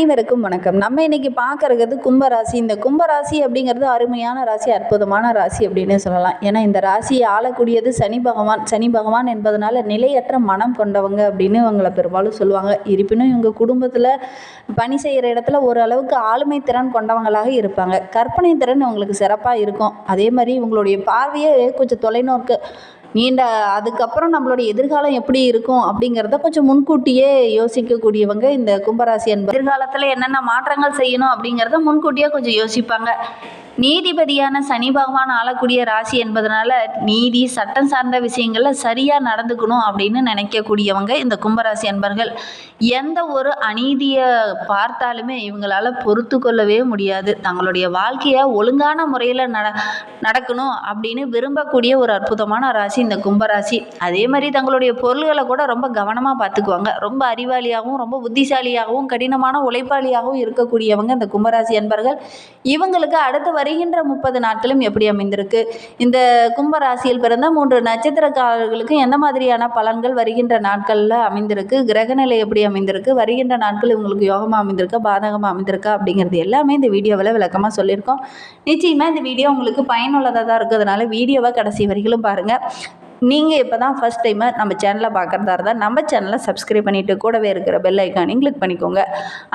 அனைவருக்கும் வணக்கம். நம்ம இன்னைக்கு பார்க்கறது கும்பராசி. இந்த கும்பராசி அப்படிங்கிறது அருமையான ராசி அற்புதமான ராசி அப்படின்னு சொல்லலாம். ஏன்னா இந்த ராசியை ஆளக்கூடியது சனி பகவான். சனி பகவான் என்பதனால நிலையற்ற மனம் கொண்டவங்க அப்படின்னு இவங்களை பெரும்பாலும் சொல்லுவாங்க. இருப்பினும் இவங்க குடும்பத்தில் பணி செய்கிற இடத்துல ஓரளவுக்கு ஆளுமை திறன் கொண்டவங்களாக இருப்பாங்க. கற்பனை திறன் இவங்களுக்கு சிறப்பாக இருக்கும். அதே மாதிரி இவங்களுடைய பார்வையே கொஞ்சம் தொலைநோக்கு நீண்ட அதுக்கப்புறம் நம்மளுடைய எதிர்காலம் எப்படி இருக்கும் அப்படிங்கிறத கொஞ்சம் முன்கூட்டியே யோசிக்கக்கூடியவங்க இந்த கும்பராசி என்பது எதிர்காலத்தில் என்னென்ன மாற்றங்கள் செய்யணும் அப்படிங்கிறத முன்கூட்டியே கொஞ்சம் யோசிப்பாங்க. நீதிபதியான சனி பகவான் ஆளக்கூடிய ராசி என்பதனால நீதி சட்டம் சார்ந்த விஷயங்களில் சரியாக நடந்துக்கணும் அப்படின்னு நினைக்கக்கூடியவங்க இந்த கும்பராசி அன்பர்கள். எந்த ஒரு அநீதியை பார்த்தாலுமே இவங்களால் பொறுத்து கொள்ளவே முடியாது. தங்களுடைய வாழ்க்கையை ஒழுங்கான முறையில் நட நடக்கணும் அப்படின்னு விரும்பக்கூடிய ஒரு அற்புதமான ராசி இந்த கும்பராசி. அதே மாதிரி தங்களுடைய பொருள்களை கூட ரொம்ப கவனமாக பார்த்துக்குவாங்க. ரொம்ப அறிவாளியாகவும் ரொம்ப புத்திசாலியாகவும் கடினமான உழைப்பாளியாகவும் இருக்கக்கூடியவங்க இந்த கும்பராசி அன்பர்கள். இவங்களுக்கு அடுத்து வருகின்ற முப்பது நாட்களும் எப்படி அமைந்திருக்கு? இந்த கும்பராசியில் பிறந்த மூன்று நட்சத்திரக்காரர்களுக்கு எந்த மாதிரியான பலன்கள் வருகின்ற நாட்களில் அமைந்திருக்கு? கிரகநிலை எப்படி அமைந்திருக்கு? வருகின்ற நாட்கள் இவங்களுக்கு யோகமாக அமைந்திருக்கா? பாதகமாக அமைந்திருக்கா? அப்படிங்கிறது எல்லாமே இந்த வீடியோவில் விளக்கமாக சொல்லியிருக்கோம். நிச்சயமாக இந்த வீடியோ உங்களுக்கு பயனுள்ளதாக தான் இருக்கிறதுனால வீடியோவை கடைசி வரைக்கும் பாருங்கள் நீங்கள் இப்போ தான் ஃபஸ்ட் டைமு நம்ம சேனலை பார்க்குறதா இருந்தால் நம்ம சேனலை சப்ஸ்கிரைப் பண்ணிவிட்டு கூடவே இருக்கிற பெல் ஐக்கானையும் கிளிக் பண்ணிக்கோங்க.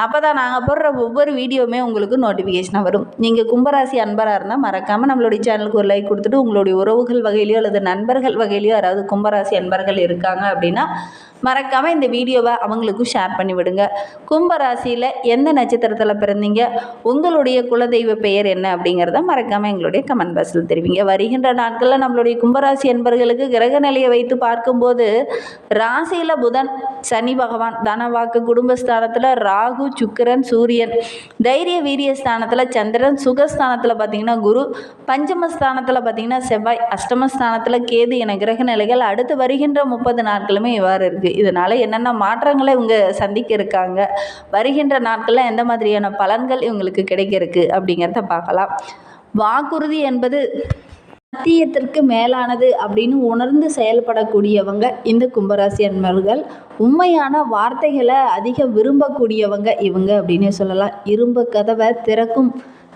அப்போ தான் நாங்கள் போடுற ஒவ்வொரு வீடியோவுமே உங்களுக்கு நோட்டிஃபிகேஷனாக வரும். நீங்கள் கும்பராசி அன்பராக இருந்தால் மறக்காமல் நம்மளுடைய சேனலுக்கு ஒரு லைக் கொடுத்துட்டு உங்களுடைய உறவுகள் வகையிலையோ அல்லது நண்பர்கள் வகையிலையோ யாராவது கும்பராசி அன்பர்கள் இருக்காங்க அப்படின்னா மறக்காமல் இந்த வீடியோவை அவங்களுக்கும் ஷேர் பண்ணி விடுங்க கும்பராசியில் எந்த நட்சத்திரத்தில் பிறந்தீங்க உங்களுடைய குலதெய்வ பெயர் என்ன அப்படிங்கிறத மறக்காமல் எங்களுடைய கமெண்ட் பாக்ஸில் தெரிவிங்க. வருகின்ற நாட்களில் நம்மளுடைய கும்பராசி என்பர்களுக்கு கிரக நிலையை வைத்து பார்க்கும்போது ராசியில் புதன் சனி பகவான் தனவாக்கு குடும்பஸ்தானத்தில் ராகு சுக்கிரன் சூரியன் தைரிய வீரிய ஸ்தானத்தில் சந்திரன் சுகஸ்தானத்தில் பார்த்தீங்கன்னா குரு பஞ்சமஸ்தானத்தில் பார்த்தீங்கன்னா செவ்வாய் அஷ்டமஸ்தானத்தில் கேது என கிரக நிலைகள் அடுத்து வருகின்ற முப்பது நாட்களுமே இவ்வாறு இருக்குது இதனால் என்னென்ன மாற்றங்களை இவங்க சந்திக்க இருக்காங்க வருகின்ற நாட்களில் எந்த மாதிரியான பலன்கள் இவங்களுக்கு கிடைக்க இருக்கு அப்படிங்கிறத பார்க்கலாம். வாக்குறுதி என்பது சத்தியத்திற்கு மேலானது அப்படின்னு உணர்ந்து செயல்படக்கூடியவங்க இந்த கும்பராசி அன்பர்கள் உண்மையான வார்த்தைகளை அதிகம் விரும்பக்கூடியவங்க இவங்க அப்படின்னே சொல்லலாம். இரும்பு கதவை திறக்கும்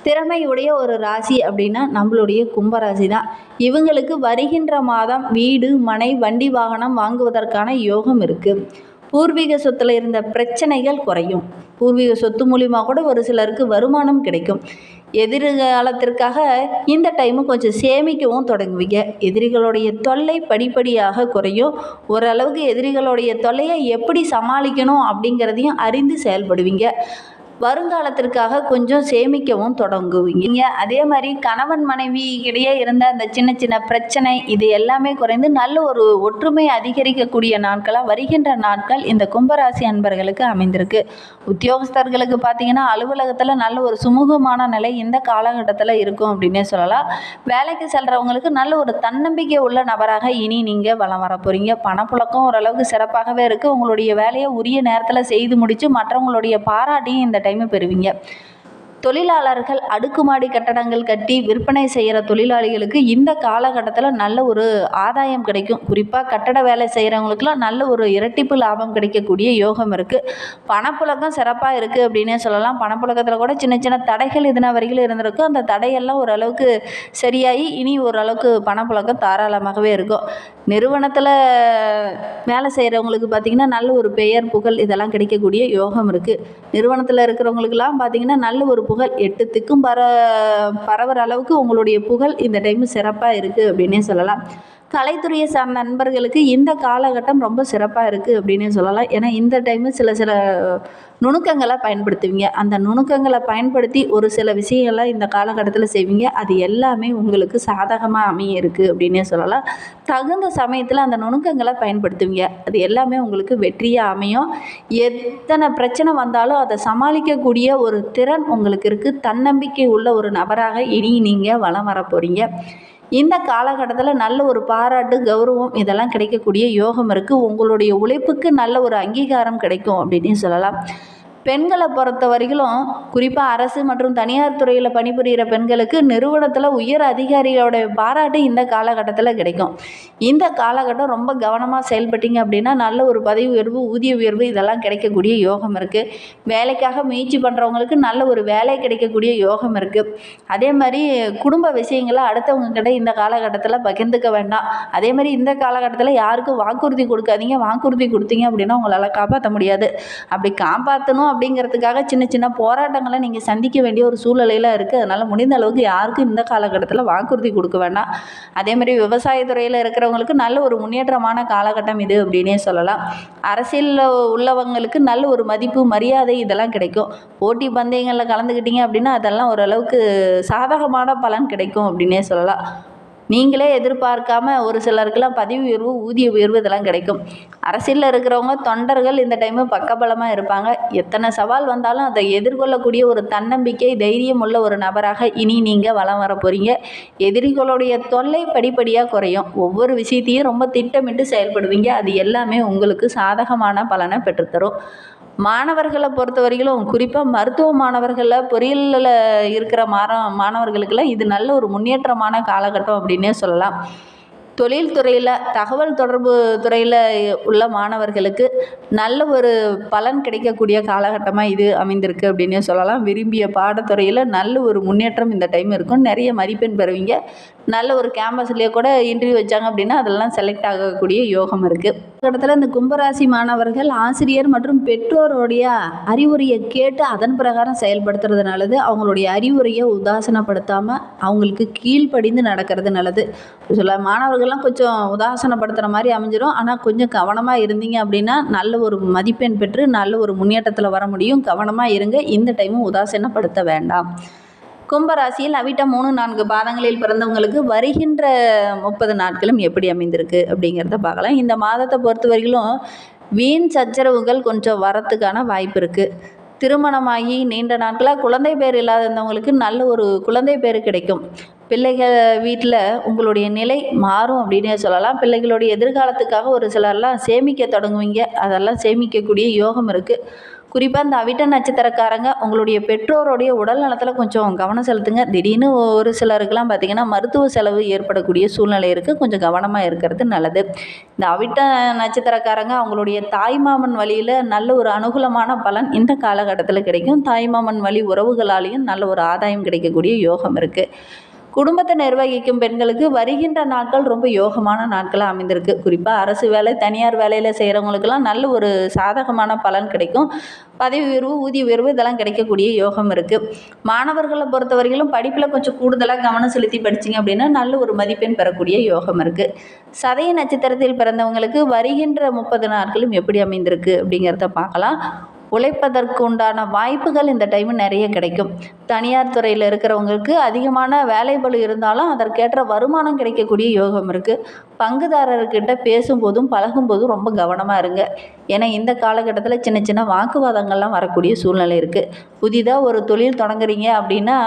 திறமையுடைய ஒரு ராசி அப்படின்னா நம்மளுடைய கும்பராசி தான் இவங்களுக்கு வருகின்ற மாதம் வீடு மனை வண்டி வாகனம் வாங்குவதற்கான யோகம் இருக்குது பூர்வீக சொத்தில் இருந்த பிரச்சனைகள் குறையும். பூர்வீக சொத்து மூலிமா கூட ஒரு சிலருக்கு வருமானம் கிடைக்கும். எதிர்காலத்திற்காக இந்த டைமு கொஞ்சம் சேமிக்கவும் தொடங்குவீங்க. எதிரிகளுடைய தொல்லை படிப்படியாக குறையும். ஓரளவுக்கு எதிரிகளுடைய தொல்லையை எப்படி சமாளிக்கணும் அப்படிங்கிறதையும் அறிந்து செயல்படுவீங்க. வருங்காலத்திற்காக கொஞ்சம் சேமிக்கவும் தொடங்குவீங்க. அதே மாதிரி கணவன் மனைவி இடையே இருந்த அந்த சின்ன சின்ன பிரச்சனை இது எல்லாமே குறைந்து நல்ல ஒரு ஒற்றுமை அதிகரிக்கக்கூடிய நாட்களாக வருகின்ற நாட்கள் இந்த கும்பராசி அன்பர்களுக்கு அமைந்திருக்கு. உத்தியோகஸ்தர்களுக்கு பார்த்தீங்கன்னா அலுவலகத்தில் நல்ல ஒரு சுமூகமான நிலை இந்த காலகட்டத்தில் இருக்கும் அப்படின்னே சொல்லலாம். வேலைக்கு செல்கிறவங்களுக்கு நல்ல ஒரு தன்னம்பிக்கை உள்ள நபராக இனி நீங்கள் வளம் வர போகிறீங்க பணப்புழக்கம் ஓரளவுக்கு சிறப்பாகவே இருக்குது உங்களுடைய வேலையை உரிய நேரத்தில் செய்து முடித்து மற்றவங்களுடைய பாராட்டியும் இந்த டைமு பெறுவீங்க. தொழிலாளர்கள் அடுக்குமாடி கட்டடங்கள் கட்டி விற்பனை செய்கிற தொழிலாளிகளுக்கு இந்த காலகட்டத்தில் நல்ல ஒரு ஆதாயம் கிடைக்கும். குறிப்பாக கட்டட வேலை செய்கிறவங்களுக்குலாம் நல்ல ஒரு இரட்டிப்பு லாபம் கிடைக்கக்கூடிய யோகம் இருக்குது பணப்புழக்கம் சிறப்பாக இருக்குது அப்படின்னே சொல்லலாம். பணப்புழக்கத்தில் கூட சின்ன சின்ன தடைகள் இதன வரைக்கும் இருந்திருக்கும். அந்த தடையெல்லாம் ஓரளவுக்கு சரியாகி இனி ஓரளவுக்கு பணப்புழக்கம் தாராளமாகவே இருக்கும். நிறுவனத்தில் வேலை செய்கிறவங்களுக்கு பார்த்திங்கன்னா நல்ல ஒரு பெயர் புகழ் இதெல்லாம் கிடைக்கக்கூடிய யோகம் இருக்குது நிறுவனத்தில் இருக்கிறவங்களுக்கெல்லாம் பார்த்திங்கன்னா நல்ல ஒரு புகழ் எட்டு திக்கும் பர பரவுற அளவுக்கு உங்களுடைய புகழ் இந்த டைம் சிறப்பாக இருக்குது அப்படின்னே சொல்லலாம். கலைத்துறையை சார்ந்த நண்பர்களுக்கு இந்த காலகட்டம் ரொம்ப சிறப்பாக இருக்குது அப்படின்னே சொல்லலாம். ஏன்னா இந்த டைமு சில சில நுணுக்கங்களை பயன்படுத்துவீங்க. அந்த நுணுக்கங்களை பயன்படுத்தி ஒரு சில விஷயங்களை இந்த காலகட்டத்தில் செய்வீங்க. அது எல்லாமே உங்களுக்கு சாதகமாக அமைய இருக்குது அப்படின்னே சொல்லலாம். தகுந்த சமயத்தில் அந்த நுணுக்கங்களை பயன்படுத்துவீங்க. அது எல்லாமே உங்களுக்கு வெற்றியாக அமையும். எத்தனை பிரச்சனை வந்தாலும் அதை சமாளிக்கக்கூடிய ஒரு திறன் உங்களுக்கு இருக்குது தன்னம்பிக்கை உள்ள ஒரு நபராக இனி நீங்கள் வளம் வர போகிறீங்க இந்த காலகட்டத்தில் நல்ல ஒரு பாராட்டு கௌரவம் இதெல்லாம் கிடைக்கக்கூடிய யோகம் இருக்குது உங்களுடைய உழைப்புக்கு நல்ல ஒரு அங்கீகாரம் கிடைக்கும் அப்படின்னு சொல்லலாம். பெண்களை பொறுத்த வரைக்கும் குறிப்பாக அரசு மற்றும் தனியார் துறையில் பணிபுரிகிற பெண்களுக்கு நிறுவனத்தில் உயர் அதிகாரியோட பாராட்டு இந்த காலகட்டத்தில் கிடைக்கும். இந்த காலகட்டம் ரொம்ப கவனமாக செயல்பட்டீங்க அப்படின்னா நல்ல ஒரு பதவி உயர்வு ஊதிய உயர்வு இதெல்லாம் கிடைக்கக்கூடிய யோகம் இருக்குது வேலைக்காக முயற்சி பண்ணுறவங்களுக்கு நல்ல ஒரு வேலை கிடைக்கக்கூடிய யோகம் இருக்குது அதே மாதிரி குடும்ப விஷயங்களை அடுத்தவங்க கிட்ட இந்த காலகட்டத்தில் பகிர்ந்துக்க வேண்டாம். அதே மாதிரி இந்த காலகட்டத்தில் யாருக்கும் வாக்குறுதி கொடுக்காதீங்க. வாக்குறுதி கொடுத்தீங்க அப்படின்னா உங்களால் காப்பாற்ற முடியாது. அப்படி காப்பாற்றணும் அப்படிங்கிறதுக்காக சின்ன சின்ன போராட்டங்களை நீங்கள் சந்திக்க வேண்டிய ஒரு சூழ்நிலையில் இருக்குது அதனால் முடிந்த அளவுக்கு யாருக்கும் இந்த காலகட்டத்தில் வாக்குறுதி கொடுக்க வேண்டாம். அதேமாதிரி விவசாயத்துறையில் இருக்கிறவங்களுக்கு நல்ல ஒரு முன்னேற்றமான காலகட்டம் இது அப்படின்னே சொல்லலாம். அரசியலில் உள்ளவங்களுக்கு நல்ல ஒரு மதிப்பு மரியாதை இதெல்லாம் கிடைக்கும். போட்டி பந்தயங்களில் கலந்துக்கிட்டீங்க அப்படின்னா அதெல்லாம் ஓரளவுக்கு சாதகமான பலன் கிடைக்கும் அப்படின்னே சொல்லலாம். நீங்களே எதிர்பார்க்காம ஒரு சிலருக்கெல்லாம் பதவி உயர்வு ஊதிய உயர்வு இதெல்லாம் கிடைக்கும். அரசியலில் இருக்கிறவங்க தொண்டர்கள் இந்த டைமு பக்கபலமாக இருப்பாங்க. எத்தனை சவால் வந்தாலும் அதை எதிர்கொள்ளக்கூடிய ஒரு தன்னம்பிக்கை தைரியம் உள்ள ஒரு நபராக இனி நீங்கள் வலம் வர போகிறீங்க எதிரிகளுடைய தொல்லை படிப்படியாக குறையும். ஒவ்வொரு விஷயத்தையும் ரொம்ப திட்டமிட்டு செயல்படுவீங்க. அது எல்லாமே உங்களுக்கு சாதகமான பலனை பெற்றுத்தரும். மாணவர்களை பொறுத்த வரையிலும் குறிப்பாக மருத்துவ மாணவர்களில் பொறியியலில் இருக்கிற மாற மாணவர்களுக்கெல்லாம் இது நல்ல ஒரு முன்னேற்றமான காலகட்டம் அப்படின்னே சொல்லலாம். தொழில்துறையில் தகவல் தொடர்பு துறையில் உள்ள மாணவர்களுக்கு நல்ல ஒரு பலன் கிடைக்கக்கூடிய காலகட்டமாக இது அமைந்திருக்கு அப்படின்னே சொல்லலாம். விரும்பிய பாடத்துறையில் நல்ல ஒரு முன்னேற்றம் இந்த டைம் இருக்கும். நிறைய மதிப்பெண் பெறுவீங்க. நல்ல ஒரு கேம்பஸ்லேயே கூட இன்டர்வியூ வச்சாங்க அப்படின்னா அதெல்லாம் செலக்ட் ஆகக்கூடிய யோகம் இருக்குது இடத்துல இந்த கும்பராசி மாணவர்கள் ஆசிரியர் மற்றும் பெற்றோருடைய அறிவுரையை கேட்டு அதன் பிரகாரம் செயல்படுத்துறது நல்லது அவங்களுடைய அறிவுரையை உதாசனப்படுத்தாமல் அவங்களுக்கு கீழ்ப்படிந்து நடக்கிறது நல்லது. சொல்ல மாணவர்கள்லாம் கொஞ்சம் உதாசனப்படுத்துகிற மாதிரி அமைஞ்சிரும். ஆனால் கொஞ்சம் கவனமாக இருந்தீங்க அப்படின்னா நல்ல ஒரு மதிப்பெண் பெற்று நல்ல ஒரு முன்னேற்றத்தில் வர முடியும். கவனமாக இருங்க. இந்த டைமும் உதாசீனப்படுத்த வேண்டாம். கும்பராசியில் அவிட்ட மூணு நான்கு பாதங்களில் பிறந்தவங்களுக்கு வருகின்ற முப்பது நாட்களும் எப்படி அமைந்திருக்கு அப்படிங்கிறத பார்க்கலாம். இந்த மாதத்தை பொறுத்த வரையிலும் வீண் சச்சரவுகள் கொஞ்சம் வரத்துக்கான வாய்ப்பு இருக்குது திருமணமாகி நீண்ட நாட்களாக குழந்தை பேர் இல்லாதவங்களுக்கு நல்ல ஒரு குழந்தை பேர் கிடைக்கும். பிள்ளைகள் வீட்டில் உங்களுடைய நிலை மாறும் அப்படின்னே சொல்லலாம். பிள்ளைகளுடைய எதிர்காலத்துக்காக ஒரு சிலர்லாம் சேமிக்க தொடங்குவீங்க. அதெல்லாம் சேமிக்கக்கூடிய யோகம் இருக்குது குறிப்பாக இந்த அவிட்ட நட்சத்திரக்காரங்க உங்களுடைய பெற்றோருடைய உடல் நலத்தில் கொஞ்சம் கவனம் செலுத்துங்க. திடீர்னு ஒரு சிலருக்கெல்லாம் பார்த்திங்கன்னா மருத்துவ செலவு ஏற்படக்கூடிய சூழ்நிலை இருக்குது கொஞ்சம் கவனமாக இருக்கிறது நல்லது. இந்த அவிட்ட நட்சத்திரக்காரங்க அவங்களுடைய தாய்மாமன் வழியில் நல்ல ஒரு அனுகூலமான பலன் இந்த காலகட்டத்தில் கிடைக்கும். தாய்மாமன் வழி உறவுகளாலேயும் நல்ல ஒரு ஆதாயம் கிடைக்கக்கூடிய யோகம் இருக்குது குடும்பத்தை நிர்வகிக்கும் பெண்களுக்கு வருகின்ற நாட்கள் ரொம்ப யோகமான நாட்களாக அமைந்திருக்கு. குறிப்பாக அரசு வேலை தனியார் வேலையில் செய்கிறவங்களுக்கெல்லாம் நல்ல ஒரு சாதகமான பலன் கிடைக்கும். பதவி உயர்வு ஊதிய உயர்வு இதெல்லாம் கிடைக்கக்கூடிய யோகம் இருக்குது மாணவர்களை பொறுத்தவரையிலும் படிப்பில் கொஞ்சம் கூடுதலாக கவனம் செலுத்தி படிச்சிங்க அப்படின்னா நல்ல ஒரு மதிப்பெண் பெறக்கூடிய யோகம் இருக்குது சதய நட்சத்திரத்தில் பிறந்தவங்களுக்கு வருகின்ற முப்பது நாட்களும் எப்படி அமைந்திருக்கு அப்படிங்கிறத பார்க்கலாம். உழைப்பதற்கு உண்டான வாய்ப்புகள் இந்த டைமில் நிறைய கிடைக்கும். தனியார் துறையில் இருக்கிறவங்களுக்கு அதிகமான வேலைபளு இருந்தாலும் அதற்கேற்ற வருமானம் கிடைக்கக்கூடிய யோகம் இருக்குது பங்குதாரர்கிட்ட பேசும்போதும் பழகும்போதும் ரொம்ப கவனமாக இருங்க. ஏன்னா இந்த காலகட்டத்தில் சின்ன சின்ன வாக்குவாதங்கள்லாம் வரக்கூடிய சூழ்நிலை இருக்குது புதிதாக ஒரு தொழில் தொடங்குறீங்க அப்படின்னா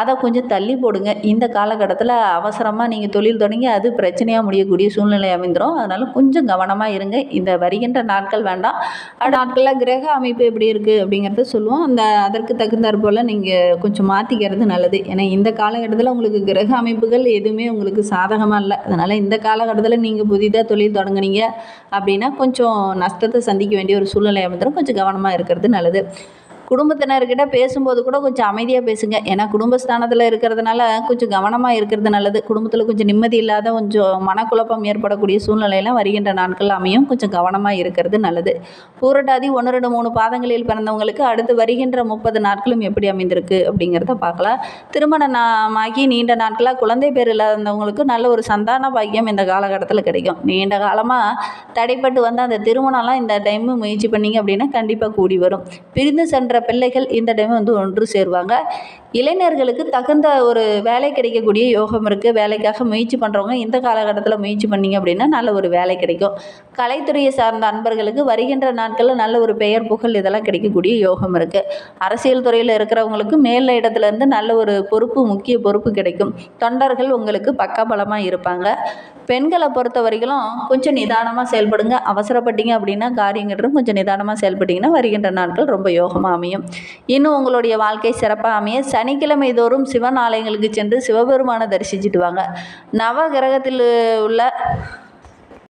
அதை கொஞ்சம் தள்ளி போடுங்க. இந்த காலகட்டத்தில் அவசரமாக நீங்கள் தொழில் தொடங்கி அது பிரச்சனையாக முடியக்கூடிய சூழ்நிலை அமைந்துடும் அதனால் கொஞ்சம் கவனமாக இருங்க. இந்த வருகின்ற நாட்கள் வேண்டாம். அடுத்த நாட்களில் கிரக அமைப்பு எப்படி இருக்குது அப்படிங்கிறத சொல்லுவோம். அந்த அதற்கு தகுந்தாற் போல் நீங்கள் கொஞ்சம் மாற்றிக்கிறது நல்லது. ஏன்னா இந்த காலகட்டத்தில் உங்களுக்கு கிரக அமைப்புகள் எதுவுமே உங்களுக்கு சாதகமாக இல்லை. அதனால் இந்த காலகட்டம் காலகட்டத்தில் நீங்கள் புதிதாக தொழில் தொடங்குனீங்க அப்படின்னா கொஞ்சம் நஷ்டத்தை சந்திக்க வேண்டிய ஒரு சூழ்நிலை வந்துடும் கொஞ்சம் கவனமாக இருக்கிறது நல்லது. குடும்பத்தினர்கிட்ட பேசும்போது கூட கொஞ்சம் அமைதியாக பேசுங்க. ஏன்னா குடும்பஸ்தானத்தில் இருக்கிறதுனால கொஞ்சம் கவனமாக இருக்கிறது நல்லது. குடும்பத்தில் கொஞ்சம் நிம்மதி இல்லாத கொஞ்சம் மனக்குழப்பம் ஏற்படக்கூடிய சூழ்நிலையெல்லாம் வருகின்ற நாட்கள் அமையும். கொஞ்சம் கவனமாக இருக்கிறது நல்லது. பூரட்டாதி ஒன்று ரெண்டு மூணு பாதங்களில் பிறந்தவங்களுக்கு அடுத்து வருகின்ற முப்பது நாட்களும் எப்படி அமைந்திருக்கு அப்படிங்கிறத பார்க்கலாம். திருமணமாகி நீண்ட நாட்களாக குழந்தை பேர் இல்லாதவங்களுக்கு நல்ல ஒரு சந்தான பாக்கியம் இந்த காலகட்டத்தில் கிடைக்கும். நீண்ட காலமாக தடைப்பட்டு வந்து அந்த திருமணம்லாம் இந்த டைமு முயற்சி பண்ணீங்க அப்படின்னா கண்டிப்பாக கூடி வரும். பிரிந்து சென்ற பிள்ளைகள் இந்த டைம் வந்து ஒன்று சேருவாங்க. இளைஞர்களுக்கு தகுந்த ஒரு வேலை கிடைக்கக்கூடிய யோகம் இருக்குது வேலைக்காக முயற்சி பண்ணுறவங்க இந்த காலகட்டத்தில் முயற்சி பண்ணீங்க அப்படின்னா நல்ல ஒரு வேலை கிடைக்கும். கலைத்துறையை சார்ந்த அன்பர்களுக்கு வருகின்ற நாட்களில் நல்ல ஒரு பெயர் புகழ் இதெல்லாம் கிடைக்கக்கூடிய யோகம் இருக்குது அரசியல் துறையில் இருக்கிறவங்களுக்கு மேல் இடத்துலேருந்து நல்ல ஒரு பொறுப்பு முக்கிய பொறுப்பு கிடைக்கும். தொண்டர்கள் உங்களுக்கு பக்கபலமாக இருப்பாங்க. பெண்களை பொறுத்த வரைக்கும் கொஞ்சம் நிதானமாக செயல்படுங்க. அவசரப்பட்டீங்க அப்படின்னா காரியங்கிறது கொஞ்சம் நிதானமாக செயல்பட்டீங்கன்னா வருகின்ற நாட்கள் ரொம்ப யோகமாக அமையும். இன்னும் உங்களுடைய வாழ்க்கை சிறப்பாக அமைய சனிக்கிழமை தோறும் சிவன் ஆலயங்களுக்கு சென்று சிவபெருமானை தரிசிச்சுட்டு வாங்க. நவ கிரகத்தில் உள்ள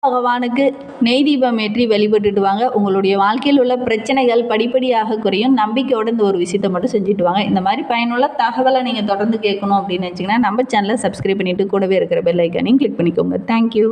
பகவானுக்கு நெய் தீபம் ஏற்றி வழிபட்டுட்டு வாங்க. உங்களுடைய வாழ்க்கையில் உள்ள பிரச்சனைகள் படிப்படியாக குறையும். நம்பிக்கையோடு இந்த ஒரு விஷயத்தை மட்டும் செஞ்சுட்டு வாங்க. இந்த மாதிரி பயனுள்ள தகவலை நீங்கள் தொடர்ந்து கேட்கணும் அப்படின்னு வச்சிங்கன்னா நம்ம சேனலை சப்ஸ்கிரைப் பண்ணிவிட்டு கூடவே இருக்கிற பெல் ஐக்கானையும் கிளிக் பண்ணிக்கோங்க. தேங்க்யூ